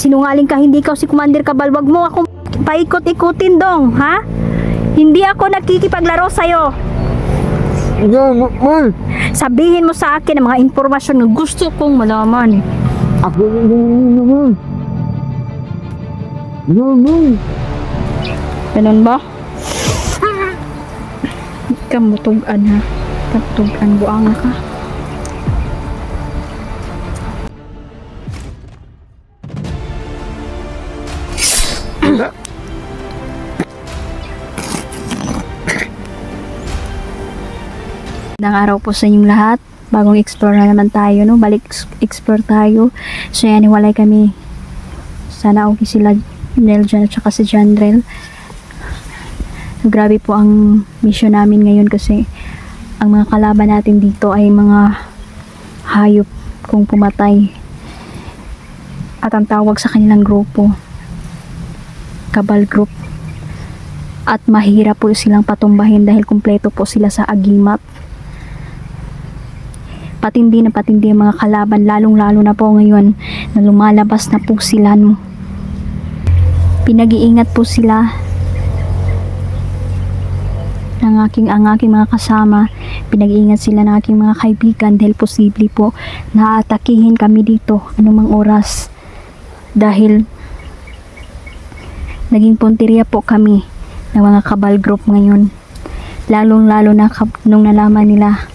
Sinungaling ka, hindi ka si Commander Kabal. Wag mo ako paikot-ikutin dong, ha? Hindi ako nakikipaglaro sa'yo. Yeah, ma- mahal. Sabihin mo sa akin ang mga impormasyon na gusto kong malaman. Ako naman. Yeah, mahal. Ganun ba? Kamutugan ha. Kamutugan buang ka. Magandang araw po sa inyong lahat. Bagong explore na naman tayo, no? Balik ex- explore tayo. So yan, iwalay kami. Sana okay sila Nel dyan at saka si Jandrel. Grabe po ang mission namin ngayon kasi ang mga kalaban natin dito ay mga hayop kung pumatay. At ang tawag sa kanilang grupo, Kabal Group. At mahirap po silang patumbahin dahil kumpleto po sila sa agimat. Patindi na patindi ang mga kalaban, lalong-lalo na po ngayon na lumalabas na po sila. No? Pinag-iingat po sila ng aking ang aking mga kasama pinag-iingat sila ng aking mga kaibigan dahil posible po na atakihin kami dito anumang oras dahil naging punteriya po kami ng mga kabal group ngayon lalong lalo na nung nalaman nila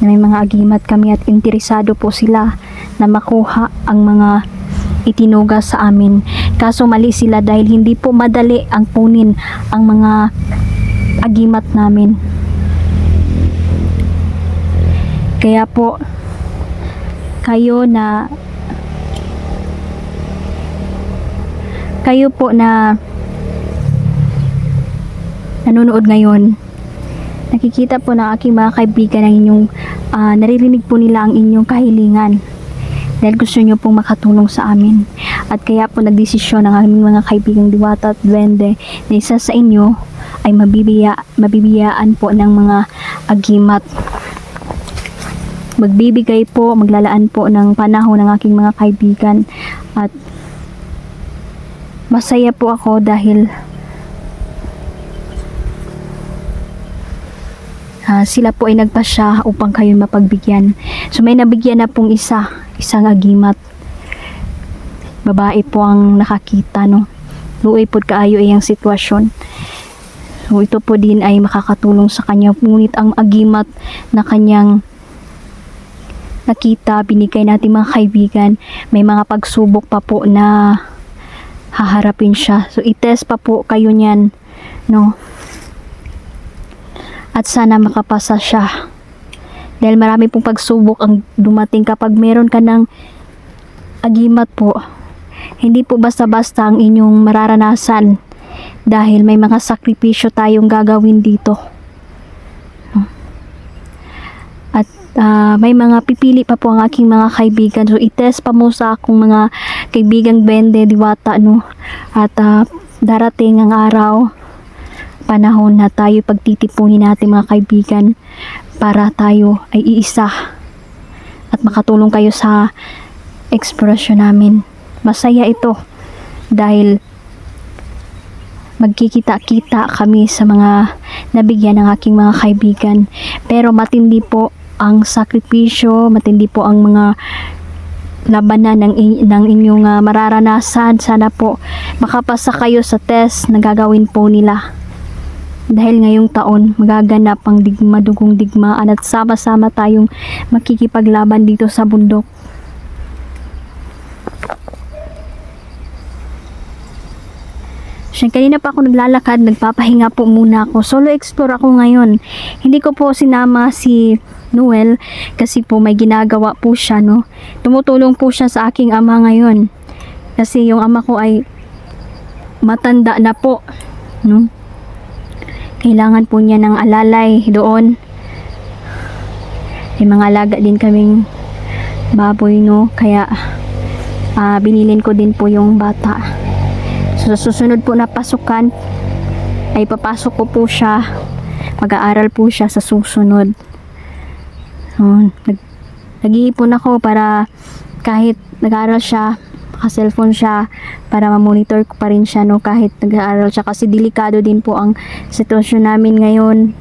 na may mga agimat kami at interesado po sila na makuha ang mga itinugas sa amin kaso mali sila dahil hindi po madali ang punin ang mga agimat namin. Kaya po, kayo na kayo po na nanonood ngayon, nakikita po ng aking mga kaibigan ang inyong, ah, naririnig po nila ang inyong kahilingan dahil gusto nyo pong makatulong sa amin. At kaya po nagdesisyon ang aming mga kaibigang diwata at duwende na isa sa inyo ay mabibiya, mabibiyaan po ng mga agimat. Magbibigay po, maglalaan po ng panahon ng aking mga kaibigan at masaya po ako dahil ah, sila po ay nagpasya upang kayo mapagbigyan. So may nabigyan na pong isa, isang agimat. Babae po ang nakakita, no? Luoy po kaayo ay ang sitwasyon. So ito po din ay makakatulong sa kanya. Ngunit ang agimat na kanyang nakita, binigay natin mga kaibigan, may mga pagsubok pa po na haharapin siya. So itest pa po kayo niyan, no? At sana makapasa siya. Dahil marami pong pagsubok ang dumating kapag meron ka ng agimat po. Hindi po basta-basta ang inyong mararanasan dahil may mga sakripisyo tayong gagawin dito. At ah, may mga pipili pa po ang aking mga kaibigan. So itest pa mo sa akong mga kaibigang bende, diwata, no? At ah, darating ang araw, panahon na tayo pagtitipunin natin mga kaibigan para tayo ay iisa at makatulong kayo sa eksplorasyon namin. Masaya ito dahil magkikita-kita kami sa mga nabigyan ng aking mga kaibigan. Pero matindi po ang sakripisyo, matindi po ang mga labanan ng, ng inyong ah, mararanasan. Sana po makapasa kayo sa test na gagawin po nila. Dahil ngayong taon, magaganap ang digma, dugong digmaan at sama-sama tayong makikipaglaban dito sa bundok. Siya, kanina pa ako naglalakad, nagpapahinga po muna ako. Solo explore ako ngayon. Hindi ko po sinama si Noel kasi po may ginagawa po siya, no. Tumutulong po siya sa aking ama ngayon. Kasi yung ama ko ay matanda na po, no. Kailangan po niya ng alalay doon. May mga alaga din kaming baboy, no. Kaya ah, binilin ko din po yung bata. So, sa susunod po na pasukan, ay papasok ko po siya. Mag-aaral po siya sa susunod. So, nag, nag-iipon ako para kahit nag-aaral siya, naka-cellphone siya para ma-monitor ko pa rin siya no? Kahit nag-aaral siya. Kasi delikado din po ang sitwasyon namin ngayon.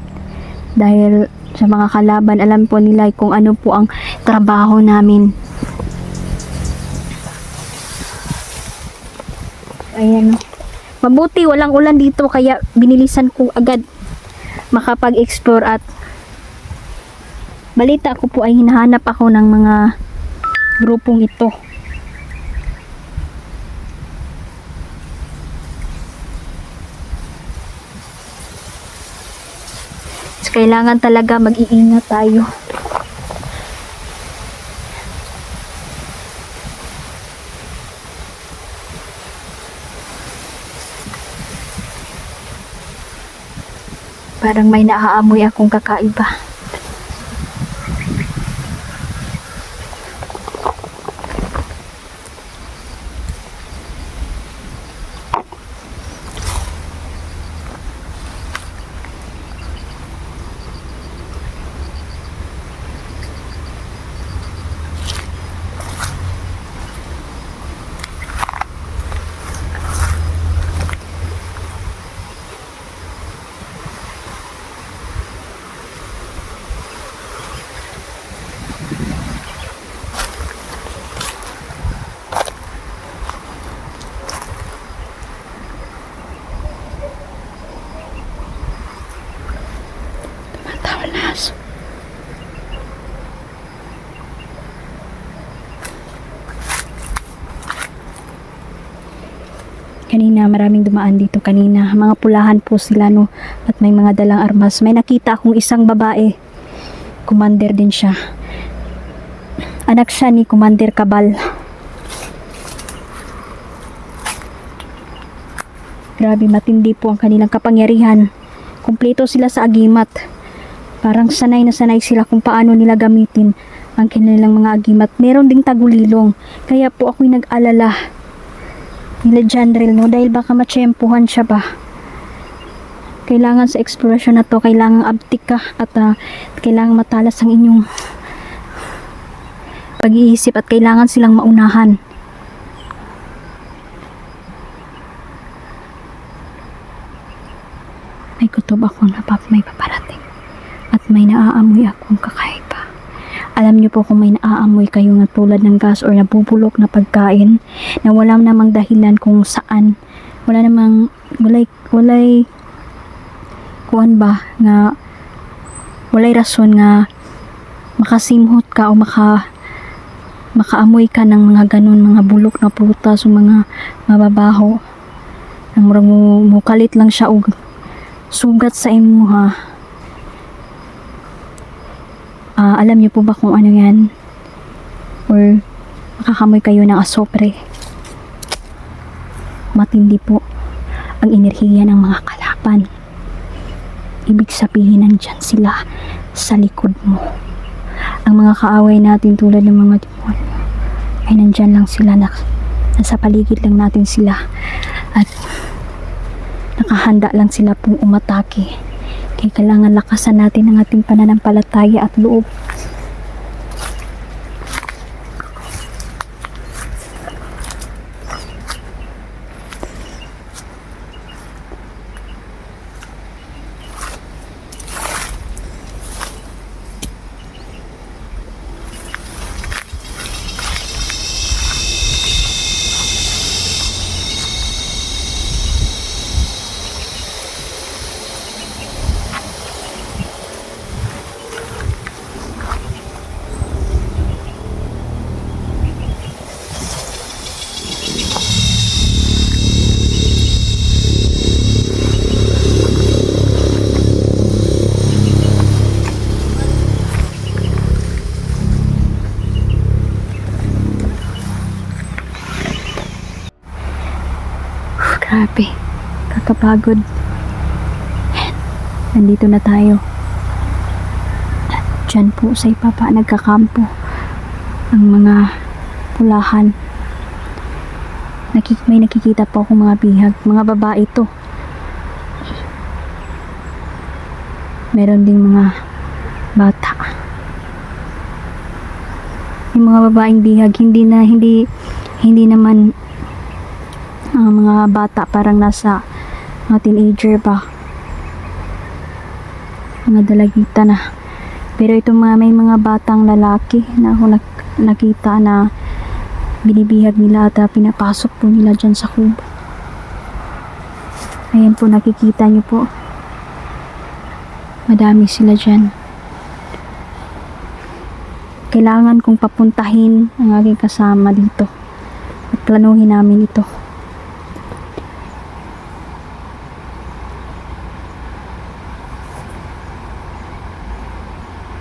Dahil sa mga kalaban alam po nila kung ano po ang trabaho namin. Ayan mabuti walang ulan dito kaya binilisan ko agad makapag-explore at balita ko po ay hinahanap ako ng mga grupong ito Kailangan talaga mag-iingat tayo. Parang may naaamoy akong kakaiba. Kanina, maraming dumaan dito kanina. Mga pulahan po sila, no? At may mga dalang armas. May nakita akong isang babae. Commander din siya. Anak siya ni Commander Cabal. Grabe, matindi po ang kanilang kapangyarihan. Kumpleto sila sa agimat. Parang sanay na sanay sila kung paano nila gamitin ang kanilang mga agimat. Meron ding tagulilong. Kaya po ako'y nag-alala nila Jandrel no? Dahil baka matsyempuhan siya ba? Kailangan sa explorasyon na to kailangan abtik ka at ah, kailangan matalas ang inyong pag-iisip at kailangan silang maunahan. May kutob ako na pap may paparating at may naaamoy akong kakaiba alam niyo po kung may naaamoy kayo na tulad ng gas or nabubulok na pagkain na wala namang dahilan kung saan. Wala namang walay walay kuan ba nga walay rason nga makasimhot ka o maka makaamoy ka ng mga ganun mga bulok na prutas o mga mababaho. Ang murag mo mukalit lang siya og sugat sa imo ha Ah, alam niyo po ba kung ano yan? Or makakamoy kayo ng asopre? Matindi po ang enerhiya ng mga kalaban. Ibig sabihin nandyan sila sa likod mo. Ang mga kaaway natin tulad ng mga demonyo ay nandyan lang sila na, nasa paligid lang natin sila at nakahanda lang sila pong umatake. Kaya kailangan lakasan natin ang ating pananampalataya at loob. Grabe. Kakapagod. Nandito na tayo. Diyan po sa ipapa nagkakampo ang mga pulahan. Nakik may nakikita po akong mga bihag. Mga babae to. Meron ding mga bata. Yung mga babaeng bihag, hindi na, hindi hindi naman ang mga bata parang nasa mga teenager pa. Mga dalagita na. Pero itong mga may mga batang lalaki na ako nak- nakita na binibihag nila at ah, pinapasok po nila dyan sa kubo. Ayan po nakikita nyo po. Madami sila dyan. Kailangan kong papuntahin ang aking kasama dito at planuhin namin ito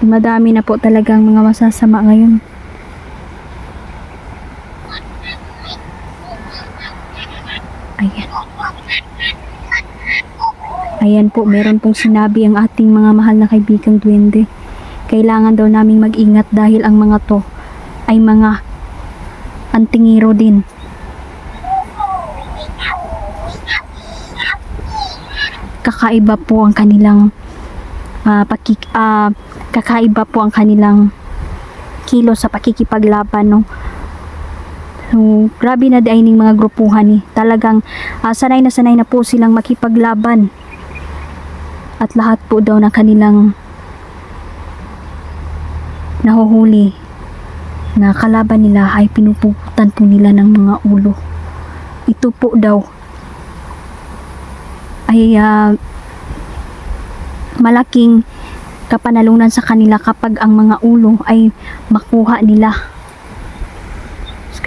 madami na po talagang mga masasama ngayon. Ayan. Ayan po meron pong sinabi ang ating mga mahal na kaibigang duwende. Kailangan daw naming mag-ingat dahil ang mga to ay mga antingiro din. Kakaiba po ang kanilang ah, pakik ah, kakaiba po ang kanilang kilo sa pakikipaglaban no. So, grabe na dining mga grupuhan ni. Talagang ah, sanay na sanay na po silang makipaglaban. At lahat po daw ng kanilang nahuhuli na kalaban nila ay pinupuputan po nila ng mga ulo. Ito po daw ay ah, malaking kapanalunan sa kanila kapag ang mga ulo ay makuha nila.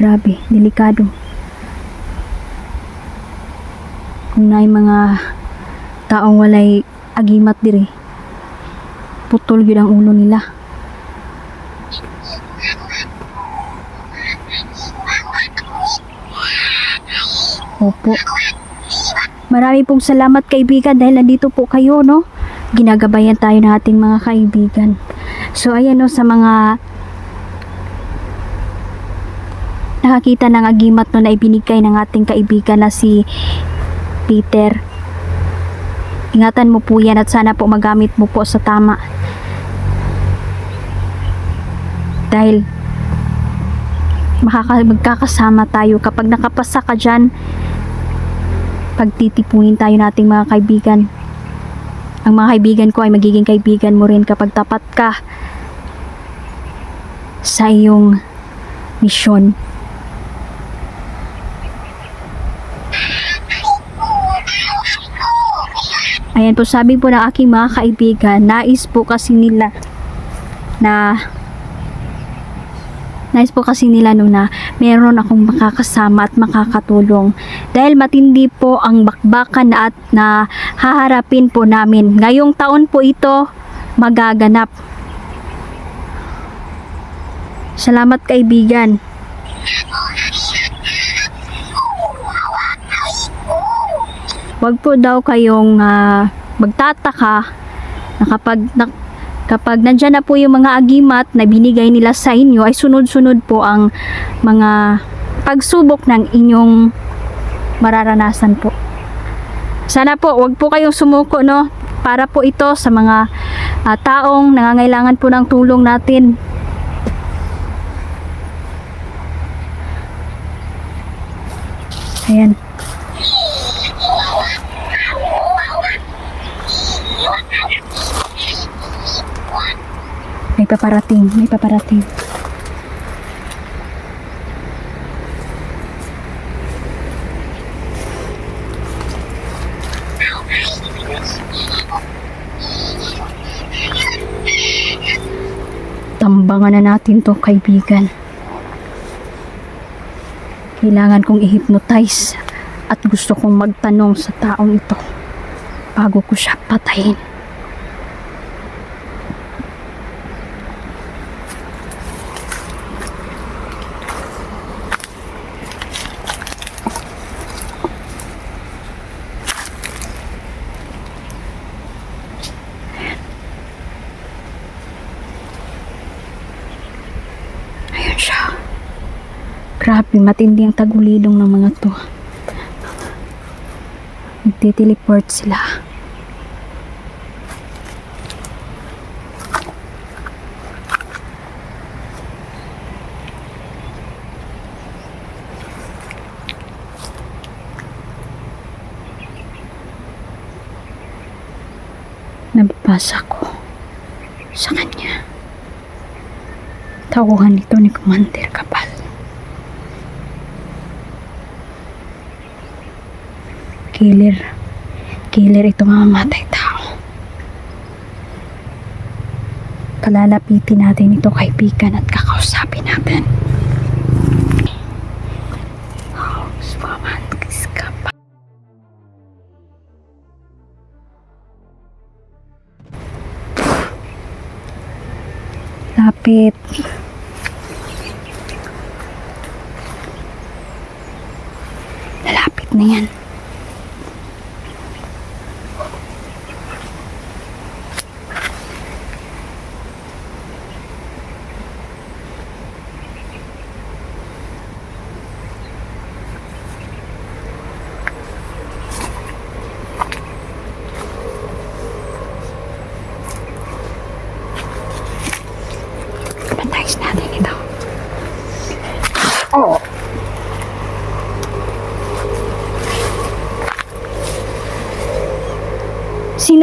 Grabe, delikado. Kung na mga taong walay agimat diri, putol yun ang ulo nila. Opo. Marami pong salamat kaibigan dahil nandito po kayo, no? Ginagabayan tayo ng ating mga kaibigan. So, ayan no, sa mga nakakita ng agimat no na ibinigay ng ating kaibigan na si Peter. Ingatan mo po yan at sana po magamit mo po sa tama. Dahil makaka magkakasama tayo kapag nakapasa ka dyan pagtitipunin tayo nating mga kaibigan ang mga kaibigan ko ay magiging kaibigan mo rin kapag tapat ka sa iyong misyon ayan po sabi po ng aking mga kaibigan nais po kasi nila na Nais po kasi nila no na meron akong makakasama at makakatulong. Dahil matindi po ang bakbakan at na haharapin po namin. Ngayong taon po ito magaganap. Salamat kaibigan. Huwag po daw kayong ah, magtataka na kapag na, kapag nandyan na po yung mga agimat na binigay nila sa inyo ay sunod-sunod po ang mga pagsubok ng inyong mararanasan po. Sana po, wag po kayong sumuko, no? Para po ito sa mga ah, taong nangangailangan po ng tulong natin. Ayan. May paparating, may paparating. Tambangan na natin to kaibigan. Kailangan kong i-hypnotize at gusto kong magtanong sa taong ito bago ko siya patayin. na siya. Grabe, matindi ang tagulilong ng mga to. Nagtiteleport sila. Nababasa ko. Tauhan ito ni Commander Kapal. Killer. Killer ito mamamatay tao. Palalapitin natin ito kaibigan at kakausapin natin. Lapit.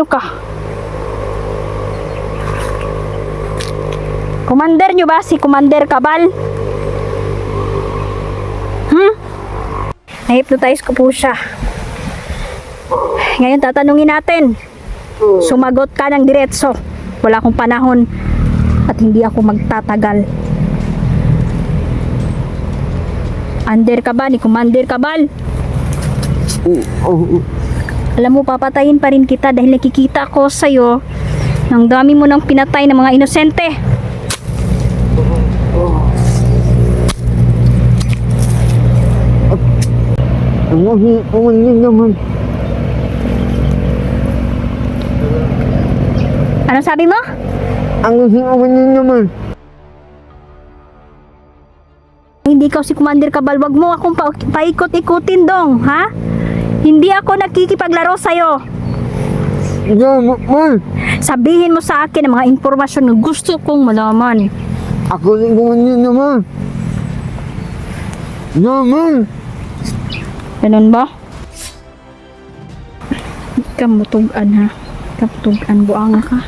Ka? Commander nyo ba? Si Commander Kabal? Hmm? Na-hypnotize ko po siya. Ngayon tatanungin natin. Sumagot ka ng diretso. Wala akong panahon at hindi ako magtatagal. Under ka ba ni Commander Kabal? Oh, Alam mo, papatayin pa rin kita dahil nakikita ko sa'yo ng dami mo nang pinatay ng mga inosente. ang naman. Ano sabi mo? Ang niyo naman. Hindi ikaw si Commander Kabal, wag mo akong pa- paikot-ikutin dong, ha? Hindi ako nakikipaglaro sa'yo. Yaman. Sabihin mo sa akin ang mga impormasyon na gusto kong malaman. Ako hihingan niyo naman. Yaman. Ganun ba? Kamutugan ha. Kamutugan buang ka.